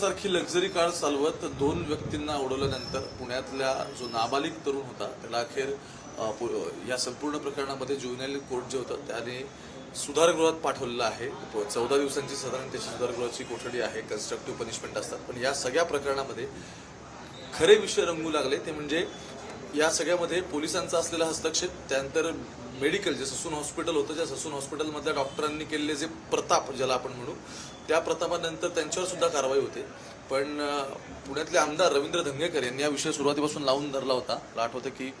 सारखी luxury car चालवत दोन व्यक्तींना उडवल्यानंतर पुण्यातल्या जो नाबालिक तरुण होता त्याला अखेर या संपूर्ण प्रकरणामध्ये ज्युनियल कोर्ट जे होतं त्याने सुधारगृहात पाठवलेलं आहे. चौदा दिवसांची साधारण त्याची सुधारगृहाची कोठडी आहे कन्स्ट्रक्टिव्ह पनिशमेंट असतात. पण या सगळ्या प्रकरणामध्ये खरे विषय रंगू लागले. ते म्हणजे या सगळ्यामध्ये पोलिसांचा असलेला हस्तक्षेप त्यानंतर मेडिकल जे ससून हॉस्पिटल होतं ज्या ससून हॉस्पिटलमधल्या डॉक्टरांनी केलेले जे प्रताप ज्याला आपण म्हणू त्या प्रतापानंतर त्यांच्यावर सुद्धा कारवाई होते. पण पुण्यातले आमदार रवींद्र धंगेकर यांनी हा विषय सुरुवातीपासून लावून धरला होता. मला आठवतं की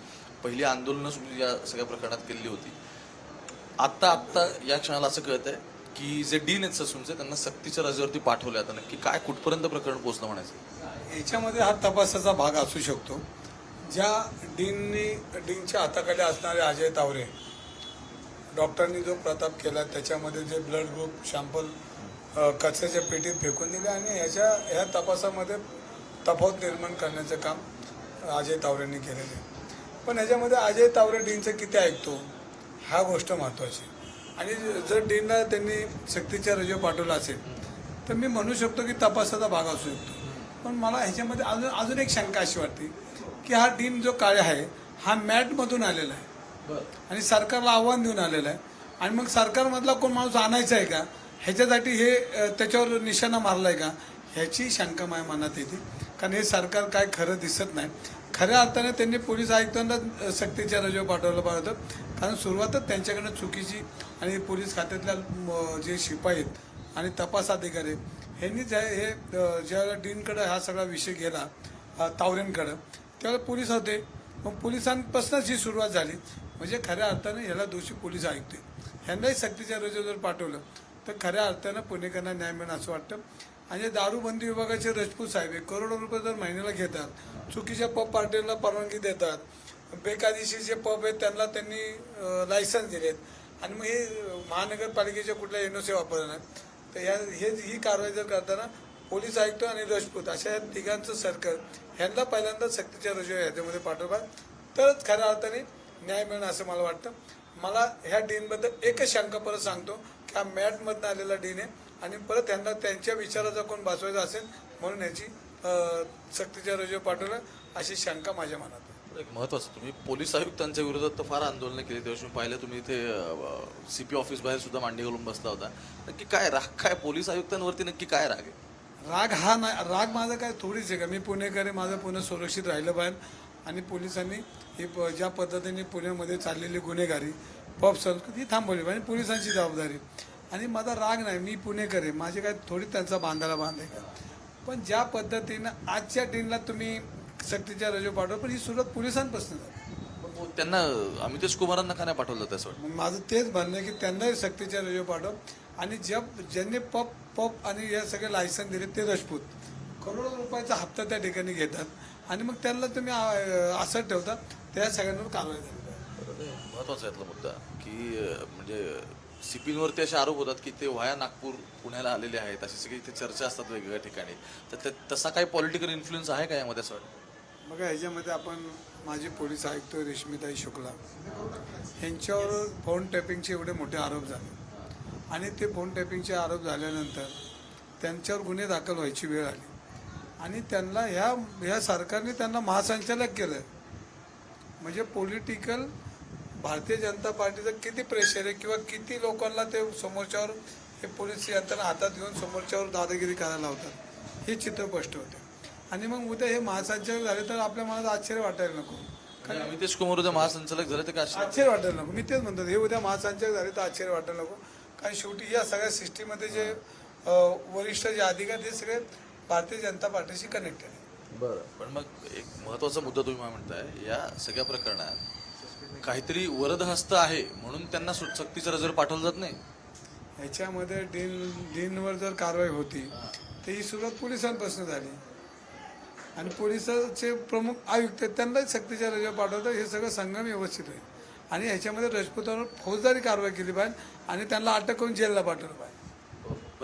पहिली आंदोलनं सुद्धा या सगळ्या प्रकरणात केलेली होती. आत्ता आत्ता या क्षणाला असं कळत आहे की जे डीन आहेत ससूनचे त्यांना सक्तीच्या रजेवरती पाठवले आता नक्की. काय कुठपर्यंत प्रकरण पोहोचलं म्हणायचं? याच्यामध्ये हा तपासाचा भाग असू शकतो. ज्या डीननी डीनच्या हाताखाली असणारे अजय तावरे डॉक्टरांनी जो प्रताप केला त्याच्यामध्ये जे ब्लड ग्रुप शॅम्पल कचऱ्याच्या पेटीत फेकून दिले आणि ह्याच्या ह्या तपासामध्ये तफावत निर्माण करण्याचं काम अजय तावरेंनी केलेलं आहे. पण ह्याच्यामध्ये अजय तावरे डीनचं किती ऐकतो हा गोष्ट महत्त्वाची आणि जर डीनला त्यांनी सक्तीच्या रजेवर पाठवला असेल तर मी म्हणू शकतो की तपासाचा भाग असू शकतो. पण मला ह्याच्यामध्ये अजून अजून एक शंका अशी वाटते की हा डीन जो काळे आहे हा मॅटमधून आलेला आहे. आणि सरकारला आव्हान देऊन आलेलं आहे. आणि मग सरकारमधला कोण माणूस आणायचा आहे का? ह्याच्यासाठी हे त्याच्यावर निशाणा मारला आहे का? ह्याची शंका माझ्या मनात येते. कारण हे सरकार काय खरं दिसत नाही. खऱ्या अर्थाने त्यांनी पोलीस आयुक्तांना सक्तीच्या रजेवर पाठवलं पाहिजे होतं. कारण सुरुवातच त्यांच्याकडनं चुकीची आणि पोलीस खात्यातल्या जे शिपाई आहेत आणि तपास अधिकारी आहेत, ह्यांनी ज्या हे ज्यावेळेला डीनकडं हा सगळा विषय गेला अ, तावरेंकडं त्यावेळेला पोलीस होते. मग पोलिसांपासूनच ही सुरुवात झाली. म्हणजे खऱ्या अर्थाने ह्याला दोषी पोलीस आयुक्त ह्यांनाही सक्तीच्या रजेवर जर पाठवलं. तर खऱ्या अर्थानं पुणेकरांना न्याय मिळणं असं वाटतं. आणि दारूबंदी विभागाचे राजपूत साहेब हे करोडो रुपये दर महिन्याला घेतात. चुकीच्या पब पार्टीला परवानगी देतात. बेकायदेशीर जे पब आहेत त्यांना त्यांनी लायसन्स दिलेत. आणि मग हे महानगरपालिकेच्या कुठल्या एनओसी वापरणार तर या हे ही कारवाई जर करताना पोलीस आयुक्त आणि राजपूत अशा या तिघांचं सर्कल ह्यांना पहिल्यांदा सक्तीच्या रजेवर यादीमध्ये पाठवतात तरच खऱ्या अर्थाने न्याय मिळणं असं मला वाटतं. मला ह्या डीनबद्दल एकच शंका परत सांगतो की हा मॅटमधनं आलेला डीन आहे आणि परत त्यांना त्यांच्या विचाराचा कोण भासवायचा असेल म्हणून याची सक्तीच्या रजेवर पाठवलं अशी शंका माझ्या मनात आहे. एक महत्वाचं तुम्ही पोलीस आयुक्तांच्या विरोधात तर फार आंदोलनं केली. तेव्हा मी पाहिलं तुम्ही इथे सीपी ऑफिस बाहेर सुद्धा मांडी घालून बसला होता. नक्की काय राग काय पोलीस आयुक्तांवरती नक्की काय राग आहे? राग हा नाही राग माझा काय थोडीच आहे का? मी पुणेकर आहे माझं पुणे सुरक्षित राहिलं पाहिजे आणि पोलिसांनी ही प- ज्या पद्धतीने पुण्यामध्ये चाललेली गुन्हेगारी पब संस्कृती ही थांबवली पाहिजे. आणि पोलिसांची जबाबदारी. आणि माझा राग नाही मी पुणेकर आहे. माझे काय थोडी त्यांचा बांधायला बांध आहे पण ज्या पद्धतीनं आजच्या दिनला तुम्ही सक्तीच्या रजो पाठवा पण ही सुरुवात पोलिसांपासून त्यांना अमितेश कुमारांना का नाही पाठवलं मग माझं तेच म्हणणं आहे की त्यांनाही सक्तीच्या रजो पाठव. आणि ज्या ज्यांनी पप पप आणि या सगळे लायसन दिले ते राजपूत. करोडो रुपयाचा हप्ता त्या ठिकाणी घेतात. आणि मग त्यांना तुम्ही असं ठेवता त्या सगळ्यांवर कारवाई झाली. महत्त्वाचा यातला मुद्दा की म्हणजे सीपींवरती असे आरोप होतात की ते व्हाया नागपूर पुण्याला आलेले आहेत अशी सगळी इथे चर्चा असतात वेगवेगळ्या ठिकाणी. तर तसा काही पॉलिटिकल इन्फ्लुएन्स आहे का यामध्ये असं वाटतं? बघा ह्याच्यामध्ये आपण माझे पोलीस आयुक्त रेश्मिताई शुक्ला यांच्यावर फोन टॅपिंगचे एवढे मोठे आरोप झाले. आणि ते फोन टॅपिंगचे आरोप झाल्यानंतर त्यांच्यावर गुन्हे दाखल व्हायची वेळ आली. आणि त्यांना ह्या ह्या सरकारने त्यांना महासंचालक केलं म्हणजे पॉलिटिकल भारतीय जनता पार्टीचं किती प्रेशर आहे किंवा किती लोकांना ते समोरच्यावर हे पोलीस यंत्रणा हातात घेऊन समोरच्यावर दादागिरी करायला लावतात. हे चित्र स्पष्ट होते. आणि मग उद्या हे महासंचालक झाले तर आपल्या मनात आश्चर्य वाटायला नको. अमितेश कुमार उद्या महासंचालक झाले तर काय? आश्चर्य वाटायला नको. मी तेच म्हणतो हे उद्या महासंचालक झाले तर आश्चर्य वाटायला नको. कारण शेवटी या सगळ्या सिस्टीममध्ये जे वरिष्ठ जे अधिकारी ते सगळे भारतीय जनता पार्टीशी कनेक्टेड आहे. बरं. पण मग एक महत्त्वाचा मुद्दा तुम्ही मला म्हणताय या सगळ्या प्रकरणात काहीतरी वरदहस्त आहे म्हणून त्यांना सु- सक्तीच्या रजेवर पाठवलं जात नाही? ह्याच्यामध्ये डीन डीनवर जर कारवाई होती तर ही सुरुवात पोलिसांपासून झाली. आणि पोलिसाचे प्रमुख आयुक्त आहेत, त्यांनाही सक्तीच्या रजेवर पाठवतं हे सगळं संगम व्यवस्थित होईल आणि ह्याच्यामध्ये राजपूतांवर फौजदारी कारवाई केली पाहिजे आणि त्यांना अटक करून जेलला पाठवलं पाहिजे.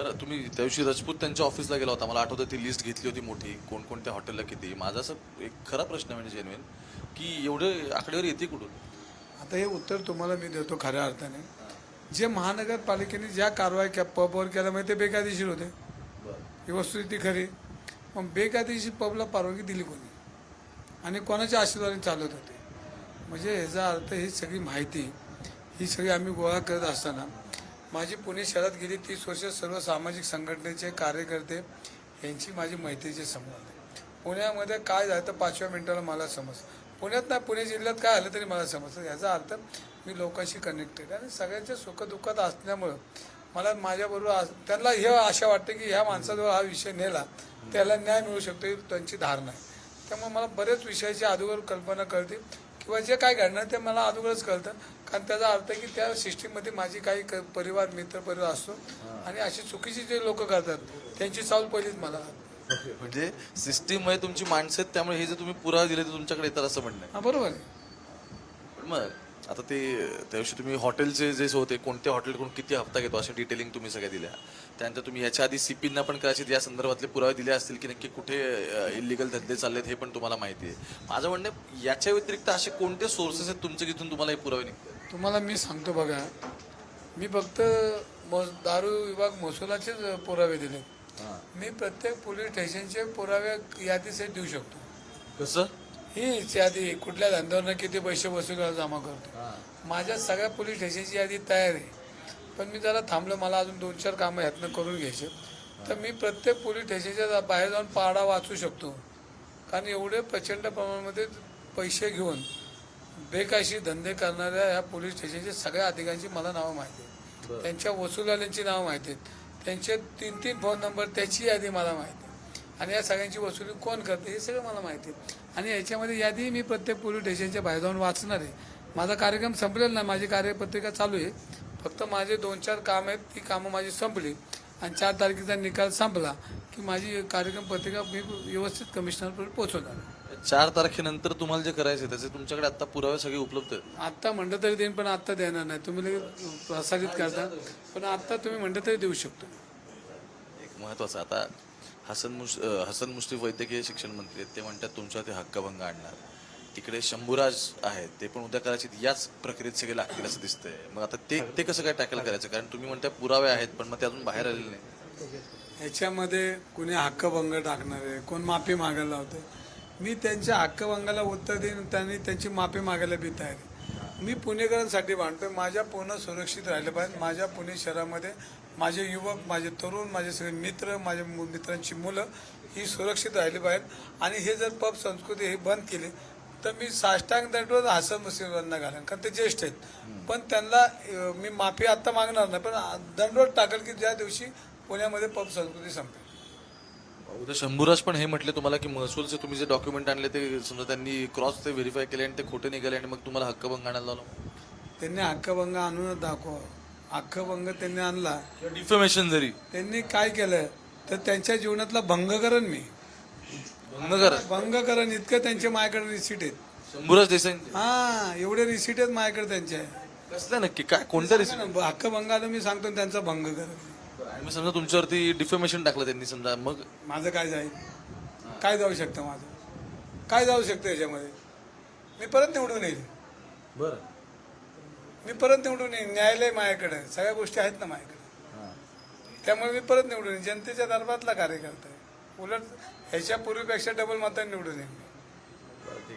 बरं तुम्ही त्या दिवशी राजपूत त्यांच्या ऑफिसला गेला होता. मला आठवतं ती लिस्ट घेतली होती मोठी. कोणकोणत्या हॉटेलला किती. माझा असं एक खरा प्रश्न म्हणजे जेन्युइन की एवढे आकडेवारी येते कुठून? आता हे उत्तर तुम्हाला मी देतो खऱ्या अर्थाने. जे महानगरपालिकेने ज्या कारवाई क्या पबवर केल्या म्हणजे ते बेकायदेशीर होते. ही वस्तुस्थिती खरी. मग बेकायदेशीर पबला परवानगी दिली कोणी? आणि कोणाच्या आशीर्वादाने चालत होते? म्हणजे ह्याचा अर्थ ही सगळी माहिती ही सगळी आम्ही गोळा करत असताना माझी पुणे शहरात गेली तीस वर्ष सर्व सामाजिक संघटनेचे कार्यकर्ते यांची माझी मैत्रीचे संबंध पुण्यामध्ये काय झालं तर पाचव्या मिनिटाला मला समज. पुण्यात नाही पुणे जिल्ह्यात काय आलं तरी मला समजतं याचा अर्थ मी लोकांशी कनेक्टेड आणि सगळ्यांच्या सुखदुःखात असल्यामुळं मला माझ्याबरोबर आस- त्यांना हे आशा वाटते की ह्या माणसाजवळ हा विषय नेला त्याला न्याय मिळू शकतो ही त्यांची धारणा आहे. त्यामुळे मला बरेच विषयाची अगोदर कल्पना कळते किंवा जे काय घडणार ते मला अगोदरच कळतं. कारण त्याचा अर्थ आहे की त्या सिस्टीममध्ये माझी काही क- परिवार मित्र परिवार असतो आणि अशी चुकीची जे लोक करतात त्यांची चाल पहिलीच मला. म्हणजे सिस्टीममध्ये तुमची माणसं आहेत त्यामुळे हे जे तुम्ही पुरावे दिले ते तुमच्याकडे येतात असं म्हणणं आहे. हा बरोबर आहे. पण मग आता ते त्या दिवशी तुम्ही हॉटेलचे जे होते कोणत्या हॉटेलकडून किती हप्ता घेतो अशा डिटेलिंग तुम्ही सगळ्या दिल्या. त्यानंतर तुम्ही याच्या आधी सीपींना पण कदाचित या संदर्भातले पुरावे दिले असतील की नक्की कुठे इलिगल धंदे चाललेत हे पण तुम्हाला माहिती आहे. माझं म्हणणं आहे, याच्या व्यतिरिक्त असे कोणते सोर्सेस आहेत तुमचे जिथून तुम्हाला हे पुरावे निघतात? तुम्हाला मी सांगतो बघा. मी फक्त मो दारू विभाग महसुलाचेच पुरावे दिले. मी प्रत्येक पोलीस स्टेशनचे पुरावे यादीचे देऊ शकतो. कसं? हीच यादी कुठल्या धंद्यावरनं किती पैसे वसूल जमा करतो. माझ्या सगळ्या पोलीस स्टेशनची यादी तयार आहे. पण मी जरा थांबलो मला अजून दोन चार कामं ह्यातनं करून घ्यायचे. तर मी प्रत्येक पोलीस स्टेशनच्या बाहेर जाऊन पाडा वाचू शकतो. कारण एवढे प्रचंड प्रमाणामध्ये पैसे घेऊन बेकायशी धंदे करणाऱ्या ह्या पोलीस स्टेशनच्या सगळ्या अधिकाऱ्यांची मला नावं माहिती आहेत. त्यांच्या वसुलाल्यांची नावं माहिती आहेत. त्यांचे तीन तीन फोन नंबर त्याची यादी मला माहिती आहे. आणि या सगळ्यांची वसुली कोण करते हे सगळं मला माहिती आहे. आणि याच्यामध्ये यादी मी प्रत्येक पोलीस स्टेशनच्या बाहेर जाऊन वाचणार आहे. माझा कार्यक्रम संपलेला नाही. माझी कार्यपत्रिका चालू आहे. फक्त माझे दोन चार काम आहेत. ती कामं माझी संपली. आणि चार तारखेचा निकाल संपला की माझी कार्यक्रम पत्रिका मी व्यवस्थित कमिशनरपर्यंत पोहोचवणार चार तारखेनंतर तुम्हाला जे करायचे त्याचे तुमच्याकडे आता पुरावे सगळे उपलब्ध आहेत. आत्ता म्हणलं तरी देईन पण आत्ता देणार नाही. तुम्ही लगेच प्रसारित करता. पण आत्ता तुम्ही म्हणलं तरी देऊ शकतो. एक महत्वाचं आता हसन मुश हसन मुश्रीफ वैद्यकीय शिक्षण मंत्री आहेत. ते म्हणतात तुमच्या ते हक्कभंग आणणार. तिकडे शंभूराज आहेत. ते पण उद्या कदाचित याच प्रक्रियेत सगळे लागतील असं दिसतंय. मग आता ते ते कसं काय टॅकल करायचं? कारण तुम्ही म्हणता पुरावे आहेत पण मग ते अजून बाहेर आलेले नाही ह्याच्यामध्ये कुणी हक्कभंग टाकणार आहे? कोण माफी मागायला लावते मी त्यांच्या हक्कभंगाला उत्तर देईन त्यांनी त्यांची माफी मागायला बी तयार आहे. मी पुणेकरांसाठी मांडतो माझ्या पुणे सुरक्षित राहिलं पाहिजे. माझ्या पुणे शहरामध्ये माझे युवक माझे तरुण माझे सगळे मित्र माझ्या मु- मित्रांची मुलं ही सुरक्षित राहिली पाहिजेत. आणि हे जर पब संस्कृती हे बंद केली तर मी साष्टांग दंडवत हसन मुस्लिमांना घालेन. कारण ते ज्येष्ठ आहेत. पण त्यांना मी माफी आत्ता मागणार नाही. पण दंडवत टाकेल की ज्या दिवशी पुण्यामध्ये पब संस्कृती संपेल. उद्या शंभूराज पण हे म्हटले तुम्हाला की महसूलचे तुम्ही जे डॉक्युमेंट आणले ते समजा त्यांनी क्रॉस ते व्हेरीफाय केले आणि ते खोटे निघाले आणि मग तुम्हाला हक्कभंग आणायला लावलं? त्यांनी हक्कभंग आणूनच दाखवा. हक्कभंग त्यांनी आणला. डिफमेशन जरी. त्यांनी काय केलं? तर त्यांच्या जीवनातला भंग करण मी. भंग करा भंग करण इतकं त्यांचे माझ्याकडे रिसीट आहेत. शंभूराज देसाई हा एवढे रिसीट आहेत माझ्याकडे त्यांचे. कसलं नक्की? काय कोणत्या रिसिप्ट हक्कभंग आलं मी सांगतो ना त्यांचा भंग करण समजा तुमच्यावरती डिफेमेशन टाकलं त्यांनी समजा मग? माझं काय जाईल? काय जाऊ शकतं माझं? काय जाऊ शकतं याच्यामध्ये? मी परत निवडून येईल. बरं. मी परत निवडून येईन न्यायालय माझ्याकडे सगळ्या गोष्टी आहेत ना माझ्याकडे. त्यामुळे मी परत निवडून येईन जनतेच्या दरबारातला कार्यकर्ता आहे. उलट ह्याच्या पूर्वीपेक्षा डबल मतांनी निवडून येईन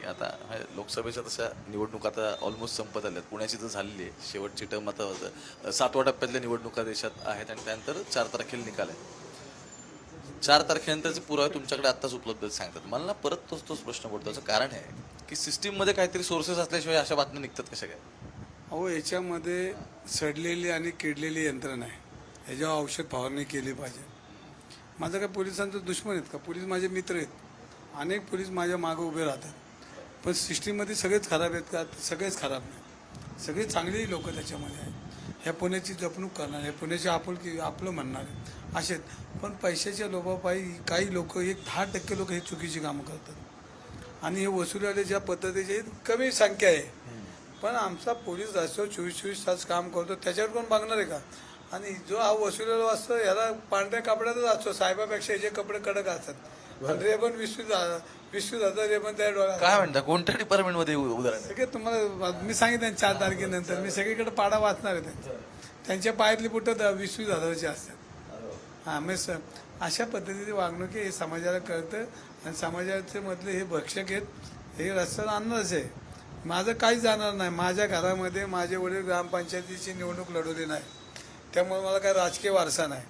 आता लोकसभेच्या तशा निवडणुका आता ऑलमोस्ट संपत आल्यात. पुण्याची तर झालेली आहे. शेवटची टर्म आता अ, सातव्या टप्प्यातल्या निवडणुका देशात आहेत आणि त्यानंतर चार तारखेला निकाल आहे. चार तारखेनंतरचे पुरावे तुमच्याकडे आत्ताच उपलब्ध सांगतात. मला ना परत तोच तोच प्रश्न पडतो. त्याचं कारण आहे की सिस्टीममध्ये काहीतरी सोर्सेस असल्याशिवाय अशा बातम्या निघतात कशा काय? अहो याच्यामध्ये सडलेली आणि किडलेली यंत्रणा आहे. ह्याच्यावर औषध फवारणी केली पाहिजे. माझं काय पोलिसांचं दुश्मन आहेत का? पोलीस माझे मित्र आहेत. अनेक पोलीस माझ्या मागं उभे राहतात. पण सिस्टीममध्ये सगळेच खराब आहेत का? सगळेच खराब नाही. सगळे चांगलेही लोक त्याच्यामध्ये आहेत. ह्या पुण्याची जपणूक करणार आहे पुण्याची आपुलकी आपलं म्हणणार आहे असेच पण पैशाच्या लोभापायी काही लोक एक दहा टक्के लोक हे चुकीची कामं करतात. आणि हे वसुलीवाले ज्या पद्धतीचे कमी संख्या आहे. पण आमचा पोलीस असतो चोवीस चोवीस तास काम करतो त्याच्यावर कोण बघणार आहे का? आणि जो हा वसुलीवाला असतो याला पांढऱ्या कपड्यातच असतो. साहेबापेक्षा याचे कपडे कडक असतात. रेबन वीस वीस वीस हजार रेबन त्या डोळ्यात. काय म्हणता कोणत्या डिपार्टमेंटमध्ये उदाहरण आहे? सगळे तुम्हाला मी सांगितलं ना चार तारखेनंतर. मी सगळीकडे पाडा वाचणार आहे त्यांचा. त्यांच्या पायातली बुटं द- वीस वीस हजाराची असतात. हां मी स- अशा पद्धतीचे वागणूक हे समाजाला कळतं. आणि समाजाचे मधले हे भक्षक आहेत हे रस्त्यावर आणणारच आहे. माझं काहीच जाणार नाही. माझ्या घरामध्ये माझे वडील ग्रामपंचायतीची निवडणूक लढवली नाही. त्यामुळे मला काही राजकीय वारसा नाही.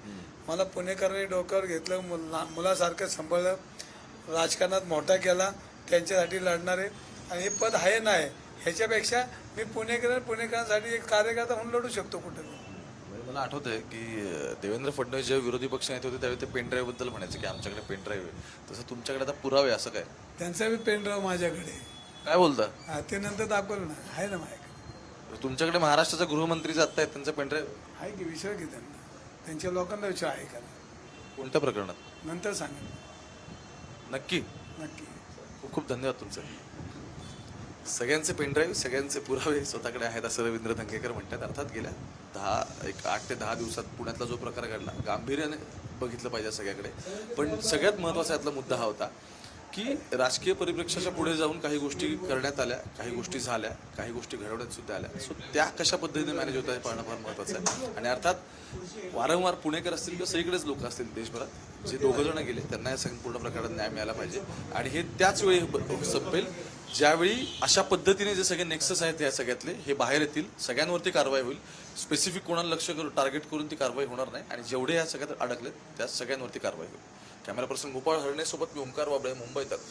मला पुणेकरांनी डोक्यावर घेतलं मुला मुलासारखं सांभाळलं. राजकारणात मोठा केला त्यांच्यासाठी लढणारे आणि हे पद आहे नाही ह्याच्यापेक्षा मी पुणेकर पुणेकरांसाठी एक कार्यकर्ता म्हणून लढू शकतो कुठे म्हणजे मला आठवत आहे की देवेंद्र फडणवीस जेव्हा विरोधी पक्ष नेते होते त्यावेळी ते पेनड्राईव्हबद्दल म्हणायचे की आमच्याकडे पेनड्राईव्ह आहे. तसं तुमच्याकडे आता पुरावे असं काय? त्यांचा बी पेनड्राईव्ह माझ्याकडे काय बोलता? हा, ते नंतर दाखवलं ना. आहे ना माझ्याकडे तुमच्याकडे महाराष्ट्राचा गृहमंत्री जात आहेत त्यांचा पेनड्राईव्ह आहे की विचार की त्यांना? त्यांच्या लोकांना विचार आहे का? कोणत्या प्रकरणात? नंतर सांगेन. नक्की. नक्की. खूप खूप धन्यवाद तुमचे. सगळ्यांचे पेनड्राईव्ह सगळ्यांचे पुरावे स्वतःकडे आहेत असं रवींद्र धंगेकर म्हणतात. अर्थात गेल्या दहा एक आठ ते दहा दिवसात पुण्यातला जो प्रकार घडला गांभीर्याने बघितलं पाहिजे सगळ्याकडे. पण सगळ्यात महत्त्वाचा यातला मुद्दा हा होता की राजकीय परिप्रेक्ष्याच्या पुढे जाऊन काही गोष्टी करण्यात आल्या काही गोष्टी झाल्या काही गोष्टी घडवण्यात सुद्धा आल्या. सो त्या कशा पद्धतीने मॅनेज होतात हे पाहणं फार महत्त्वाचं आहे. आणि अर्थात वारंवार पुणेकर असतील किंवा सगळीकडेच लोक असतील देशभरात जे दोघं जण गेले त्यांना या संपूर्ण प्रकारात न्याय मिळाला पाहिजे. आणि हे त्याच वेळी संपेल ज्यावेळी अशा पद्धतीने जे सगळे नेक्सस आहेत या सगळ्यातले हे बाहेर येतील सगळ्यांवरती कारवाई होईल. स्पेसिफिक कोणाला लक्ष करून टार्गेट करून ती कारवाई होणार नाही. आणि जेवढे या सगळ्यात अडकलेत त्या सगळ्यांवरती कारवाई होईल. कॅमेरा पर्सन गोपाळ हरणेसोबत मी ओंकार वाबळे मुंबई तक.